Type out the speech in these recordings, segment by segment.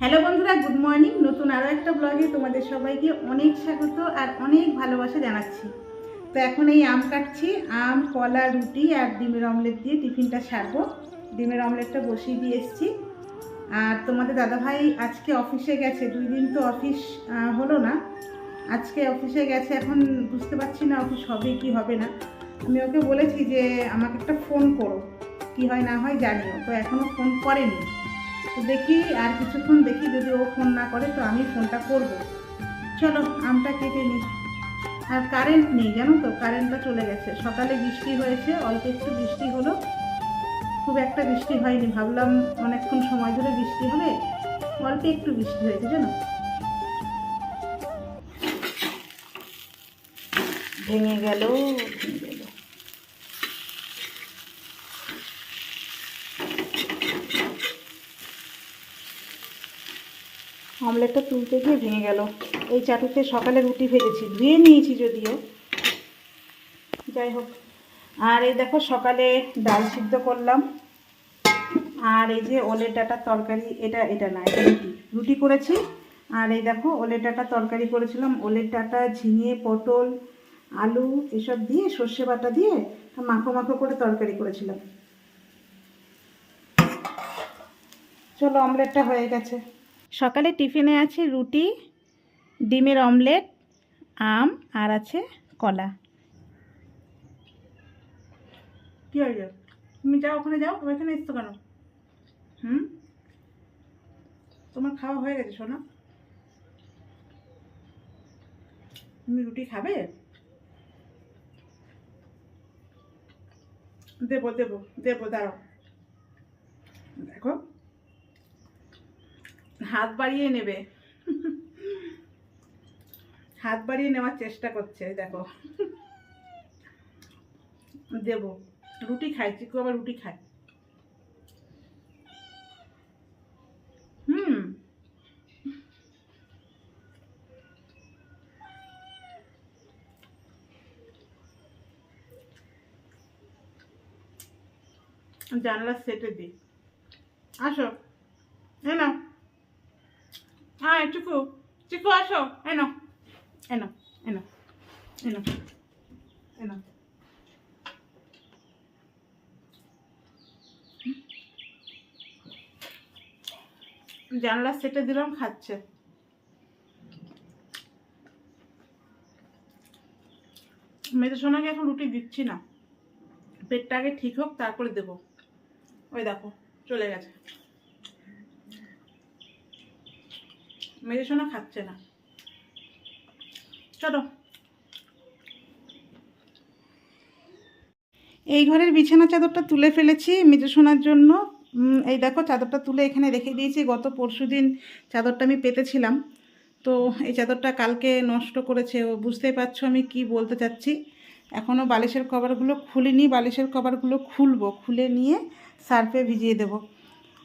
Hello বন্ধুরা, good morning. নতুন আরও একটা ব্লগে তোমাদের সবাইকে অনেক স্বাগত আর অনেক ভালোবাসা জানাচ্ছি। তো এখন এই আম কাটছি, আম, কলা, রুটি আর ডিমের অমলেট দিয়ে টিফিনটা সারবো। ডিমের অমলেটটা বসিয়ে দিয়ে এসেছি। আর তোমাদের দাদাভাই আজকে অফিসে গেছে, দুই দিন তো অফিস হলো না। আজকে অফিসে গেছে, এখন বুঝতে পারছি না অফিস হবে কি হবে না। আমি ওকে বলেছি যে, আমাকে একটা ফোন করো, কি হয় না হয় জানিও। তো এখনও ফোন করেনি। তো দেখি আর কিছুক্ষণ দেখি যদি ও ফোন না করে তো আমি ফোনটা করব। চলো, আমটা কেটে নিই। আর কারেন্ট নেই, জানো তো? কারেন্টটা চলে গেছে। সকালে বৃষ্টি হয়েছে, অল্প একটু বৃষ্টি হলো। খুব একটা বৃষ্টি হয়নি, ভাবলাম অনেকক্ষণ সময় ধরে বৃষ্টি হবে, অল্প একটু বৃষ্টি হয়েছে, জানো? ভেঙে গেল। অমলেটটা তুলতে গিয়ে ভেঙে গেল। এই চাটুতে সকালে রুটি ভেজেছি, ধুয়ে নিয়েছি যদিও। যাই হোক, আর এই দেখো সকালে ডাল সিদ্ধ করলাম। আর এই যে ওলের ডাটার তরকারি, এটা এটা না, এটা রুটি। রুটি করেছি, আর এই দেখো ওলের ডাটা তরকারি করেছিলাম। ওলের ডাটা ঝিঙে, পটল, আলু, এসব দিয়ে, সর্ষে বাটা দিয়ে মাখো মাখো করে তরকারি করেছিলাম। চলো অমলেটটা হয়ে গেছে। সকালে টিফিনে আছে রুটি, ডিমের অমলেট, আম, আর আছে কলা। কি হয়ে তুমি যাও, ওখানে যাও। ওখানে এসছো কেন? হুম? তোমার খাওয়া হয়ে গেছে, সোনা। তুমি রুটি খাবে? দেবো দেবো দেবো, দাঁড়াও। দেখো। হাত বাড়িয়ে নেবে। হাত বাড়িয়ে নেওয়ার চেষ্টা করছে দেখো। দেব, রুটি খাই চিকু আবার রুটি খায়। হুম। জানলার সেটে দিই আসো, এ নাও। হ্যাঁ চিকু চিকু আসো, এনো এনো এনো এনো এনো। জানলা সেটে দিলাম, খাচ্ছে। মেয়েদের সোনাকে এখন রুটি দিচ্ছি না। পেটটা আগে ঠিক হোক, তারপরে দেবো। ওই দেখো, চলে গেছে। সোনা খাচ্ছে না। চলো। এই ঘরের বিছানা চাদরটা তুলে ফেলেছি মেজো জন্য। এই দেখো, চাদরটা তুলে এখানে রেখে দিয়েছি। গত পরশু দিন চাদরটা আমি পেতেছিলাম। তো এই চাদরটা কালকে নষ্ট করেছে, ও বুঝতেই পারছ আমি কি বলতে চাচ্ছি। এখনও বালিশের কভারগুলো খুলিনি, বালিশের কভারগুলো খুলবো, খুলে নিয়ে সার্ফে ভিজিয়ে দেব।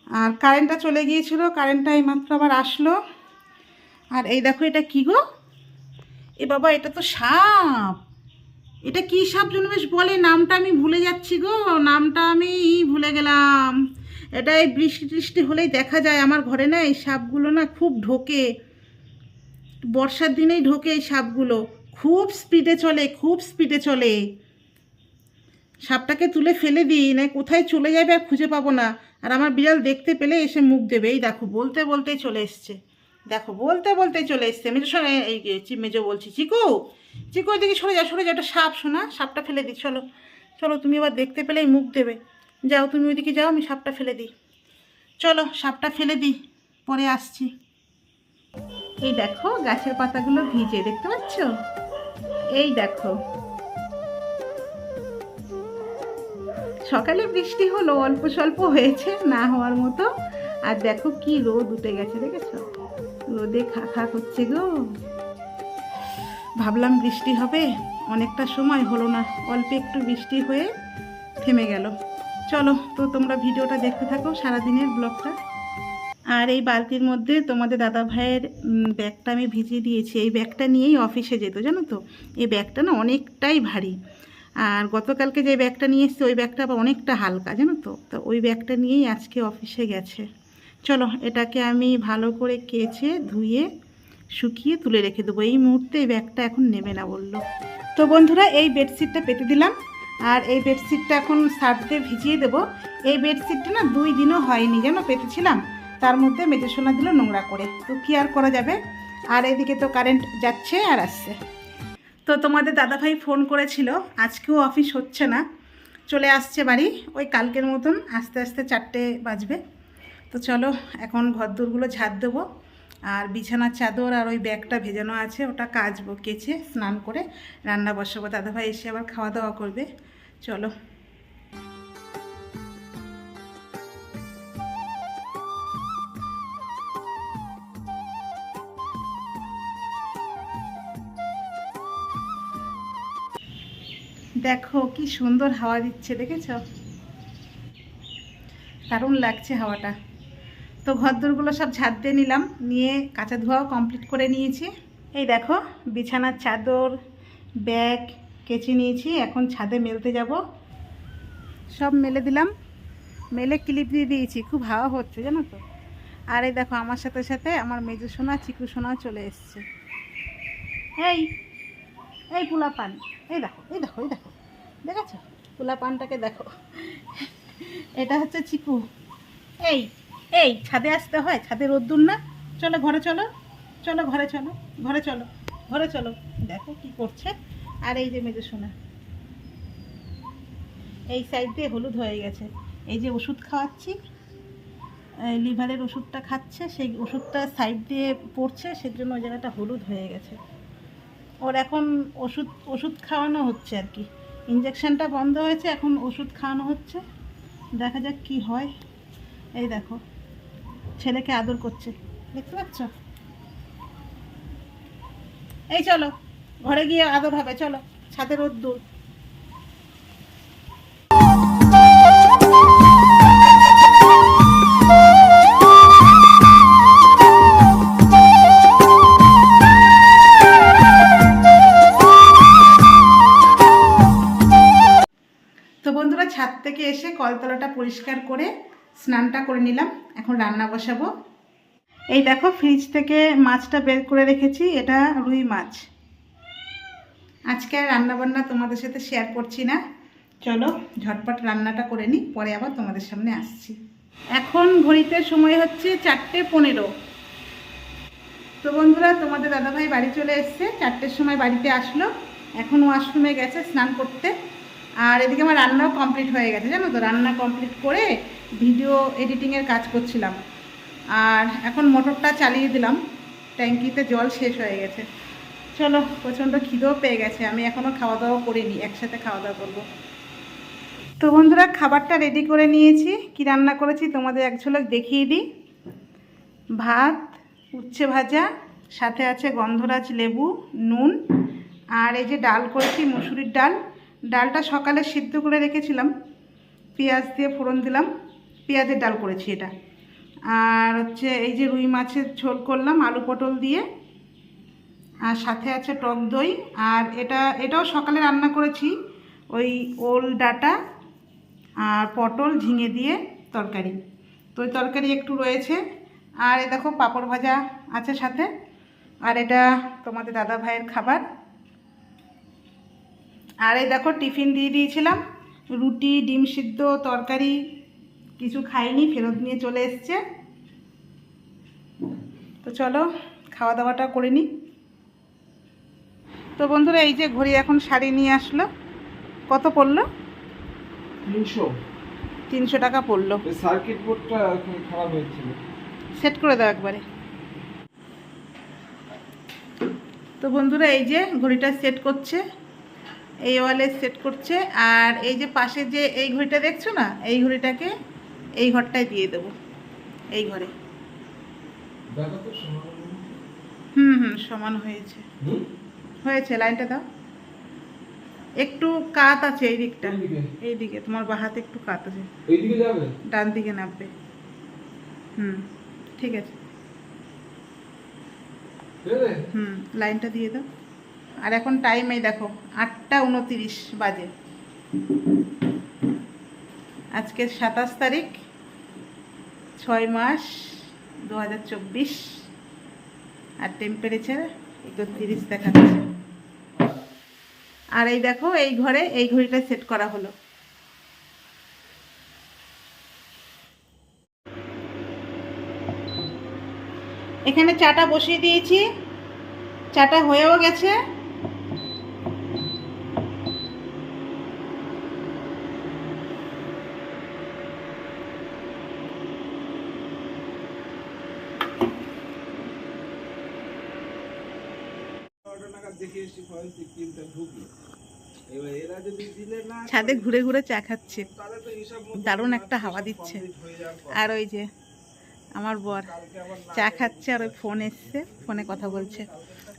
আর কারেন্টটা চলে গিয়েছিল কারেন্টটা এইমাত্র আবার আসলো। আর এই দেখো এটা কি গো? এ বাবা, এটা তো সাপ। এটা কি সাপ যেন বেশ বলে? নামটা আমি ভুলে যাচ্ছি গো। নামটা আমি ভুলে গেলাম। এটা এই বৃষ্টি টিষ্টি হলেই দেখা যায়। আমার ঘরে না এই সাপগুলো না খুব ঢোকে। বর্ষার দিনেই ঢোকে এই সাপগুলো। খুব স্পিডে চলে, খুব স্পিডে চলে। সাপটাকে তুলে ফেলে দিই, না কোথায় চলে যাবে আর খুঁজে পাবো না। আর আমার বিড়াল দেখতে পেলে এসে মুখ দেবে। এই দেখো, বলতে বলতেই চলে এসছে। দেখো, বলতে বলতেই চলে এসছে। মেজো শোনা, এই মেজো বলছি, চিকু চিকু ওইদিকে সরে যাও সরে যাও, একটা সাপ শোনা, সাপটা ফেলে দিই চলো চলো, তুমি আবার দেখতে পেলেই মুখ দেবে। যাও, তুমি ওইদিকে যাও, আমি সাপটা ফেলে দিই। চলো, সাপটা ফেলে দিই, পরে আসছি। এই দেখো, গাছের পাতাগুলো ভিজে, দেখতে পাচ্ছ? এই দেখো। সকালে বৃষ্টি হলো, অল্প স্বল্প হয়েছে, না হওয়ার মতো। আর দেখো কি রোদ উঠে গেছে, দেখেছ? রোদে খা খা করছে গো। ভাবলাম বৃষ্টি হবে, অনেকটা সময় হলো না, অল্প একটু বৃষ্টি হয়ে থেমে গেল। চলো, তো তোমরা ভিডিওটা দেখতে থাকো সারাদিনের ব্লগটা। আর এই বালতির মধ্যে তোমাদের দাদা ভাইয়ের ব্যাগটা আমি ভিজিয়ে দিয়েছি। এই ব্যাগটা নিয়েই অফিসে যেত, জানো তো? এই ব্যাগটা না অনেকটাই ভারী। আর গতকালকে যে ব্যাগটা নিয়ে এসেছি, ওই ব্যাগটা আবার অনেকটা হালকা, জানো তো? তো ওই ব্যাগটা নিয়েই আজকে অফিসে গেছে। চলো এটাকে আমি ভালো করে কেচে ধুয়ে শুকিয়ে তুলে রেখে দেবো। এই মুহূর্তে এই ব্যাগটা এখন নেবে না বলল। তো বন্ধুরা, এই বেডশিটটা পেতে দিলাম। আর এই বেডশিটটা এখন সার্ফ দিয়ে ভিজিয়ে দেবো। এই বেডশিটটা না দুই দিনও হয়নি যেন পেতেছিলাম। তার মধ্যে মেজে সোনা দিল নোংরা করে। তো কি আর করা যাবে? আর এদিকে তো কারেন্ট যাচ্ছে আর আসছে। তো তোমাদের দাদাভাই ফোন করেছিল, আজকেও অফিস হচ্ছে না। চলে আসছে বাড়ি, ওই কালকের মতন। আস্তে আস্তে চারটে বাজবে। তো চলো, এখন ঘরদোরগুলো ঝাড় দেবো। আর বিছানার চাদর আর ওই ব্যাগটা ভেজানো আছে, ওটা কাচবো, কেচে স্নান করে রান্না বসাবো। দাদাভাই এসে আবার খাওয়া দাওয়া করবে। চলো। দেখো, কি সুন্দর হাওয়া দিচ্ছে, দেখেছ? দারুণ লাগছে হাওয়াটা। তো ঘরদোরগুলো সব ঝাড় দিয়ে নিলাম, নিয়ে কাঁচা ধোয়াও কমপ্লিট করে নিয়েছি। এই দেখো, বিছানার চাদর, ব্যাগ কেচে নিয়েছি, এখন ছাদে মেলতে যাব। সব মেলে দিলাম। মেলে ক্লিপ দিয়ে দিয়েছি, খুব হাওয়া হচ্ছে, জানো তো? আর এই দেখো, আমার সাথে সাথে আমার মেজু সোনা, চিকু সোনাও চলে এসছে। এই এই পোলা পান এই দেখো এই দেখো এই দেখো দেখেছ পোলা পানটাকে দেখো। এটা হচ্ছে চিকু। এই এই, ছাদে আসতে হয়, ছাদে রোদ্দুর না। চলো ঘরে চলো চলো ঘরে চলো ঘরে চলো ঘরে চলো। দেখো কি করছে। আর এই যে মেজে সোনা। এই সাইড দিয়ে হলুদ হয়ে গেছে। এই যে ওষুধ খাওয়াচ্ছি লিভারের ওষুধটা খাচ্ছে, সেই ওষুধটা সাইড দিয়ে পড়ছে, সেজন্য ওই জায়গাটা হলুদ হয়ে গেছে। ওর এখন ওষুধ ওষুধ খাওয়ানো হচ্ছে আর কি। ইঞ্জেকশনটা বন্ধ হয়েছে, এখন ওষুধ খাওয়ানো হচ্ছে। দেখা যাক কি হয়। এই দেখো। ছেলেকে আদর করছে। দেখতে পাচ্ছ? এই চলো, ঘরে গিয়ে আদর হবে, চলো ছাদের রোদ্দুর। তো বন্ধুরা, ছাদ থেকে এসে কলতলাটা পরিষ্কার করে স্নানটা করে নিলাম, এখন রান্না বসাবো। এই দেখো ফ্রিজ থেকে মাছটা বের করে রেখেছি, এটা রুই মাছ। আজকে আর রান্নাবান্না তোমাদের সাথে শেয়ার করছি না। চলো, ঝটপট রান্নাটা করে নিই, পরে আবার তোমাদের সামনে আসছি। এখন ঘড়িতে সময় হচ্ছে চারটে পনেরো। তো বন্ধুরা, তোমাদের দাদাভাই বাড়ি চলে এসছে, চারটের সময় বাড়িতে আসলো। এখন ওয়াশরুমে গেছে স্নান করতে। আর এদিকে আমার রান্নাও কমপ্লিট হয়ে গেছে, জানো তো? রান্না কমপ্লিট করে ভিডিও এডিটিংয়ের কাজ করছিলাম। আর এখন মোটরটা চালিয়ে দিলাম। ট্যাঙ্কিতে জল শেষ হয়ে গেছে। চলো, প্রচণ্ড খিদেও পেয়ে গেছে। আমি এখনও খাওয়া দাওয়া করিনি, একসাথে খাওয়া দাওয়া করব। তো বন্ধুরা, খাবারটা রেডি করে নিয়েছি। কি রান্না করেছি তোমাদের এক ঝলক দেখিয়ে দিই। ভাত, উচ্ছে ভাজা, সাথে আছে গন্ধরাজ লেবু, নুন, আর এই যে ডাল করেছি, মুসুরির ডাল। ডালটা সকালে সিদ্ধ করে রেখেছিলাম। পেঁয়াজ দিয়ে ফোড়ন দিলাম। পেঁয়াজের ডাল করেছি এটা। আর হচ্ছে এই যে রুই মাছের ঝোল করলাম, আলু পটল দিয়ে। আর সাথে আছে টক দই। আর এটা, এটাও সকালে রান্না করেছি। ওই ওল ডাটা আর পটল ঝিঙে দিয়ে তরকারি। তো ওই তরকারি একটু রয়েছে। আর এ দেখো পাঁপড় ভাজা আছে সাথে। আর এটা তোমাদের দাদা ভাইয়ের খাবার। আর এই দেখো টিফিন দিয়ে দিয়েছিলাম। রুটি ডিম সিদ্ধ তরকারি কিছু খাইনি ফেরত নিয়ে চলে এসছে। তো চলো খাওয়া দাওয়াটা করে নিই। তো বন্ধুরা এই যে ঘড়ি এখন শাড়ি নিয়ে আসলো। কত পড়ল? তিনশো। তিনশো টাকা পড়ল। সার্কিট বোর্ডটা খারাপ হয়েছিল। সেট করে দাও একবারে। তো বন্ধুরা এই যে ঘড়িটা সেট করছে। এই ওয়ালে সেট করছে। আর এই যে পাশে যে এই ঘড়িটা দেখছ না? এই ঘড়িটাকে এই ঘরটায় দিয়ে দেবো। এই ঘরে। হুম হুম সমান হয়েছে। হয়েছে লাইনটা দাও। একটু কাত আছে এই দিকটা। এই দিকে তোমার বা হাতে একটু কাত আছে। ডান দিকে নামবে। হুম ঠিক আছে? হুম লাইনটা দিয়ে দাও। আর এখন টাইম এই দেখো, আটটা উনতিরিশ বাজে। আজকে সাতাশ তারিখ, ছয় মাস দু হাজার চব্বিশ, আর টেম্পারেচার একত্রিশ দেখাচ্ছে। আর এই দেখো, এই ঘরে এই ঘড়িটা সেট করা হলো। এখানে চাটা বসিয়ে দিয়েছি, চাটা হয়েও গেছে। ছাদে ঘুরে ঘুরে চা খাচ্ছে। দারুণ একটা হাওয়া দিচ্ছে। আর ওই যে আমার বর চা খাচ্ছে আর ওই ফোন এসছে ফোনে কথা বলছে।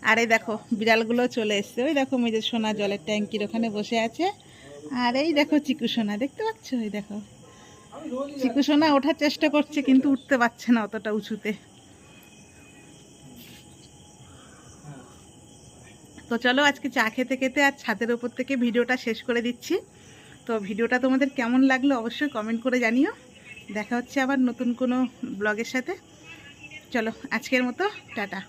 আর এই দেখো বিড়ালগুলো চলে এসছে। ওই দেখো মেয়েদের সোনা জলের ট্যাঙ্কির ওখানে বসে আছে। আর এই দেখো চিকু সোনা দেখতে পাচ্ছ? ওই দেখো। চিকু সোনা ওঠার চেষ্টা করছে কিন্তু উঠতে পারছে না অতটা উঁচুতে। তো চলো আজকে চা খেতে খেতে আর ছাদের ওপর থেকে ভিডিওটা শেষ করে দিচ্ছি। তো ভিডিওটা তোমাদের কেমন লাগল অবশ্যই কমেন্ট করে জানিও। দেখা হচ্ছে আবার নতুন কোনো ব্লগের সাথে। চলো আজকের মতো, টাটা।